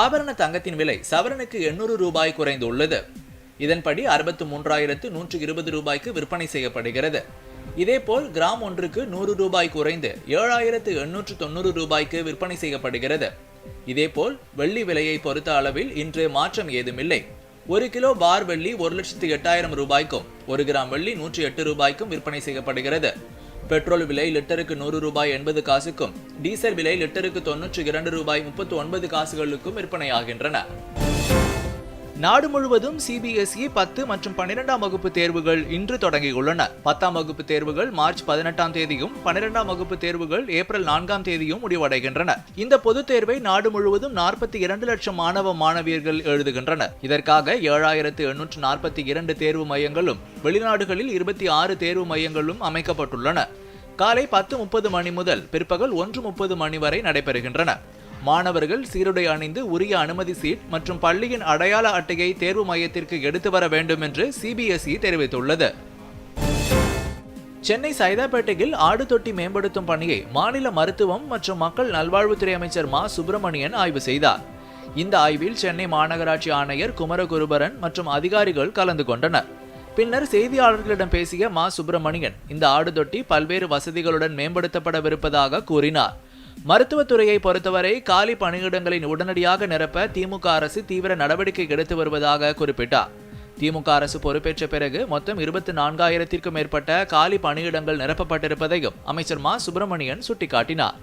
ஆபரண தங்கத்தின் விலை சவரனுக்கு எண்ணூறு ரூபாய் குறைந்துள்ளது. இதன்படி அறுபத்து மூன்றாயிரத்து நூற்று இருபது ரூபாய்க்கு விற்பனை செய்யப்படுகிறது. இதேபோல் கிராம் ஒன்றுக்கு நூறு ரூபாய் குறைந்து ஏழாயிரத்து எண்ணூற்று தொண்ணூறு ரூபாய்க்கு விற்பனை செய்யப்படுகிறது. இதேபோல் வெள்ளி விலையை பொறுத்த அளவில் இன்று மாற்றம் ஏதுமில்லை. ஒரு கிலோ பார் வெள்ளி ஒரு லட்சத்து எட்டாயிரம் ரூபாய்க்கும் ஒரு கிராம் வெள்ளி நூற்றி எட்டு ரூபாய்க்கும் விற்பனை செய்யப்படுகிறது. பெட்ரோல் விலை லிட்டருக்கு நூறு ரூபாய் எண்பது காசுக்கும் டீசல் விலை லிட்டருக்கு தொன்னூற்றி இரண்டு ரூபாய் முப்பத்தி ஒன்பது காசுகளுக்கும் விற்பனையாகின்றன. நாடு முழுவதும் சிபிஎஸ்இ பத்து மற்றும் பன்னிரெண்டாம் வகுப்பு தேர்வுகள் இன்று தொடங்கியுள்ளன. பத்தாம் வகுப்பு தேர்வுகள் மார்ச் பதினெட்டாம் தேதியும் பன்னிரெண்டாம் வகுப்பு தேர்வுகள் ஏப்ரல் நான்காம் தேதியும் முடிவடைகின்றன. இந்த பொதுத் தேர்வை நாடு முழுவதும் நாற்பத்தி இரண்டு லட்சம் மாணவ மாணவியர்கள் எழுதுகின்றனர். இதற்காக ஏழாயிரத்து எண்ணூற்று நாற்பத்தி இரண்டு தேர்வு மையங்களும் வெளிநாடுகளில் இருபத்தி ஆறு தேர்வு மையங்களும் அமைக்கப்பட்டுள்ளன. காலை பத்து முப்பது மணி முதல் பிற்பகல் ஒன்று முப்பது மணி வரை நடைபெறுகின்றன. மாணவர்கள் சீருடை அணிந்து உரிய அனுமதி சீட் மற்றும் பள்ளியின் அடையாள அட்டையை தேர்வு மையத்திற்கு எடுத்து வர வேண்டும் என்று சிபிஎஸ்இ தெரிவித்துள்ளது. சென்னை சைதாப்பேட்டையில் ஆடு தொட்டி மேம்படுத்தும் பணியை மாநில மருத்துவம் மற்றும் மக்கள் நல்வாழ்வுத்துறை அமைச்சர் மா. சுப்பிரமணியன் ஆய்வு செய்தார். இந்த ஆய்வில் சென்னை மாநகராட்சி ஆணையர் குமரகுருபரன் மற்றும் அதிகாரிகள் கலந்து கொண்டனர். பின்னர் செய்தியாளர்களிடம் பேசிய மா. சுப்பிரமணியன் இந்த ஆடு தொட்டி பல்வேறு வசதிகளுடன் மேம்படுத்தப்படவிருப்பதாக கூறினார். மருத்துவத்துறையை பொறுத்தவரை காலி பணியிடங்களை உடனடியாக நிரப்ப திமுக அரசு தீவிர நடவடிக்கை எடுத்து வருவதாக குறிப்பிட்டார். திமுக அரசு பொறுப்பேற்ற பிறகு மொத்தம் இருபத்தி நான்காயிரத்திற்கும் மேற்பட்ட காலி பணியிடங்கள் நிரப்பப்பட்டிருப்பதையும் அமைச்சர் மா. சுப்பிரமணியன் சுட்டிக்காட்டினார்.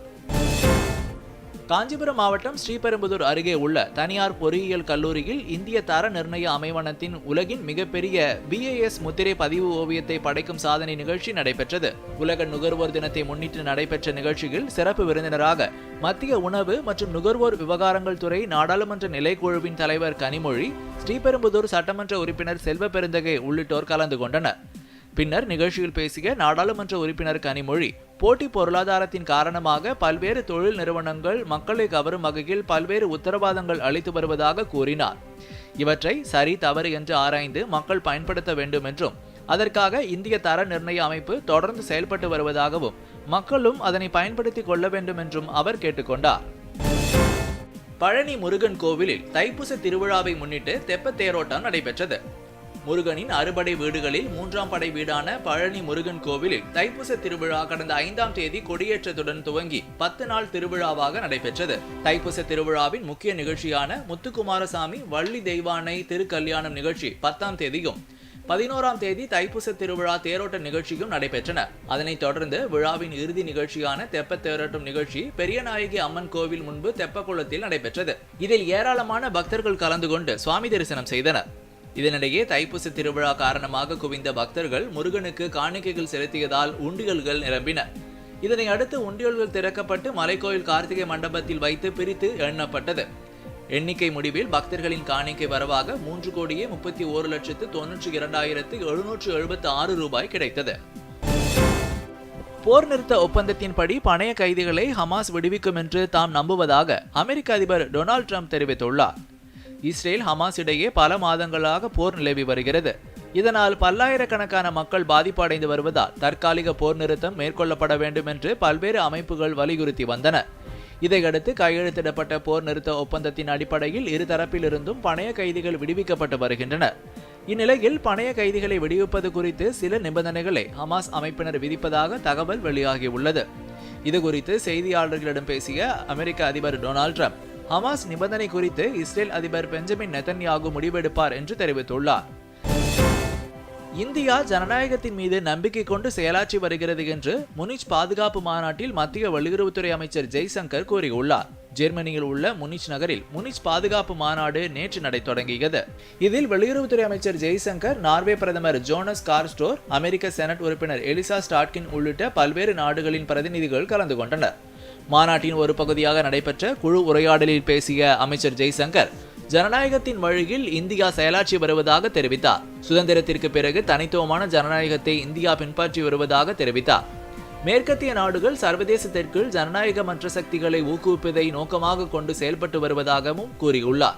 காஞ்சிபுரம் மாவட்டம் ஸ்ரீபெரும்புதூர் அருகே உள்ள தனியார் பொறியியல் கல்லூரியில் இந்திய தர நிர்ணய அமைவனத்தின் உலகின் மிகப்பெரிய பிஏஎஸ் முத்திரை பதிவு ஓவியத்தை படைக்கும் சாதனை நிகழ்ச்சி நடைபெற்றது. உலக நுகர்வோர் தினத்தை முன்னிட்டு நடைபெற்ற நிகழ்ச்சியில் சிறப்பு விருந்தினராக மத்திய உணவு மற்றும் நுகர்வோர் விவகாரங்கள் துறை நாடாளுமன்ற நிலைக்குழுவின் தலைவர் கனிமொழி ஸ்ரீபெரும்புதூர் சட்டமன்ற உறுப்பினர் செல்வ பெருந்தகை உள்ளிட்டோர் கலந்து கொண்டனர். பின்னர் நிகழ்ச்சியில் பேசிய நாடாளுமன்ற உறுப்பினர் கனிமொழி போட்டி பொருளாதாரத்தின் காரணமாக பல்வேறு தொழில் நிறுவனங்கள் மக்களை கவரும் வகையில் பல்வேறு உத்தரவாதங்கள் அளித்து வருவதாக கூறினார். இவற்றை சரி தவறு என்று ஆராய்ந்து மக்கள் பயன்படுத்த வேண்டும் என்றும் அதற்காக இந்திய தர நிர்ணய அமைப்பு தொடர்ந்து செயல்பட்டு வருவதாகவும் மக்களும் அதனை பயன்படுத்திக் கொள்ள வேண்டும் என்றும் அவர் கேட்டுக்கொண்டார். பழனி முருகன் கோவிலில் தைப்பூச திருவிழாவை முன்னிட்டு தெப்பத் தேரோட்டம் நடைபெற்றது. முருகனின் அறுபடை வீடுகளில் மூன்றாம் படை வீடான பழனி முருகன் கோவிலில் தைப்பூச திருவிழா கடந்த ஐந்தாம் தேதி கொடியேற்றத்துடன் துவங்கி பத்து நாள் திருவிழாவாக நடைபெற்றது. தைப்பூச திருவிழாவின் முக்கிய நிகழ்ச்சியான முத்துக்குமாரசாமி வள்ளி தெய்வானை திருக்கல்யாணம் நிகழ்ச்சி பத்தாம் தேதியும் பதினோராம் தேதி தைப்பூச திருவிழா தேரோட்ட நிகழ்ச்சியும் நடைபெற்றன. அதனைத் தொடர்ந்து விழாவின் இறுதி நிகழ்ச்சியான தெப்ப தேரோட்டம் நிகழ்ச்சி பெரியநாயகி அம்மன் கோவில் முன்பு தெப்பக்குளத்தில் நடைபெற்றது. இதில் ஏராளமான பக்தர்கள் கலந்து கொண்டு சுவாமி தரிசனம் செய்தனர். இதனிடையே தைப்பூச திருவிழா காரணமாக குவிந்த பக்தர்கள் முருகனுக்கு காணிக்கைகள் செலுத்தியதால் உண்டியல்கள் நிரம்பின. இதனை அடுத்து உண்டியல்கள் திறக்கப்பட்டு மலைக்கோயில் கார்த்திகை மண்டபத்தில் வைத்து பிரித்து எண்ணப்பட்டது. எண்ணிக்கை முடிவில் பக்தர்களின் காணிக்கை வரவாக மூன்று கோடியே முப்பத்தி ஓரு லட்சத்து தொன்னூற்றி இரண்டாயிரத்து எழுநூற்று எழுபத்தி ஆறு ரூபாய் கிடைத்தது. போர் நிறுத்த ஒப்பந்தத்தின்படி பணைய கைதிகளை ஹமாஸ் விடுவிக்கும் என்று தாம் நம்புவதாக அமெரிக்க அதிபர் டொனால்ட் ட்ரம்ப் தெரிவித்துள்ளார். இஸ்ரேல் ஹமாஸ் இடையே பல மாதங்களாக போர் நிலவி வருகிறது. இதனால் பல்லாயிரக்கணக்கான மக்கள் பாதிப்படைந்து வருவதால் தற்காலிக போர் நிறுத்தம் மேற்கொள்ளப்பட வேண்டும் என்று பல்வேறு அமைப்புகள் வலியுறுத்தி வந்தன. இதையடுத்து கையெழுத்திடப்பட்ட போர் நிறுத்த ஒப்பந்தத்தின் அடிப்படையில் இருதரப்பிலிருந்தும் பணைய கைதிகள் விடுவிக்கப்பட்டு வருகின்றனர் இந்நிலையில் பணைய கைதிகளை விடுவிப்பது குறித்து சில நிபந்தனைகளை ஹமாஸ் அமைப்பினர் விதிப்பதாக தகவல் வெளியாகியுள்ளது. இதுகுறித்து செய்தியாளர்களிடம் பேசிய அமெரிக்க அதிபர் டொனால்ட் ட்ரம்ப். ஹமாஸ் நிபந்தனை குறித்து இஸ்ரேல் அதிபர் பெஞ்சமின் நெத்தன்யாகு முடிவெடுப்பார் என்று தெரிவித்துள்ளார். இந்தியா ஜனநாயகத்தின் மீது நம்பிக்கை கொண்டு செயலாற்றி வருகிறது என்று முனிச் பாதுகாப்பு மாநாட்டில் மத்திய வெளியுறவுத்துறை அமைச்சர் ஜெய்சங்கர் கூறியுள்ளார். ஜெர்மனியில் உள்ள முனிச் நகரில் முனிச் பாதுகாப்பு மாநாடு நேற்று நடை தொடங்கியது இதில் வெளியுறவுத்துறை அமைச்சர் ஜெய்சங்கர் நார்வே பிரதமர் ஜோனஸ் கார்ஸ்டோர் அமெரிக்க செனட் உறுப்பினர் எலிசா ஸ்டாட்கின் உள்ளிட்ட பல்வேறு நாடுகளின் பிரதிநிதிகள் கலந்து கொண்டனர். மாநாட்டின் ஒரு பகுதியாக நடைபெற்ற குழு உரையாடலில் பேசிய அமைச்சர் ஜெய்சங்கர் ஜனநாயகத்தின் வழியில் இந்தியா செயலாற்றி வருவதாக தெரிவித்தார். சுதந்திரத்திற்கு பிறகு தனித்துவமான ஜனநாயகத்தை இந்தியா பின்பற்றி வருவதாக தெரிவித்தார். மேற்கத்திய நாடுகள் சர்வதேசத்திற்குள் ஜனநாயகமற்ற சக்திகளை ஊக்குவிப்பதை நோக்கமாக கொண்டு செயல்பட்டு வருவதாகவும் கூறியுள்ளார்.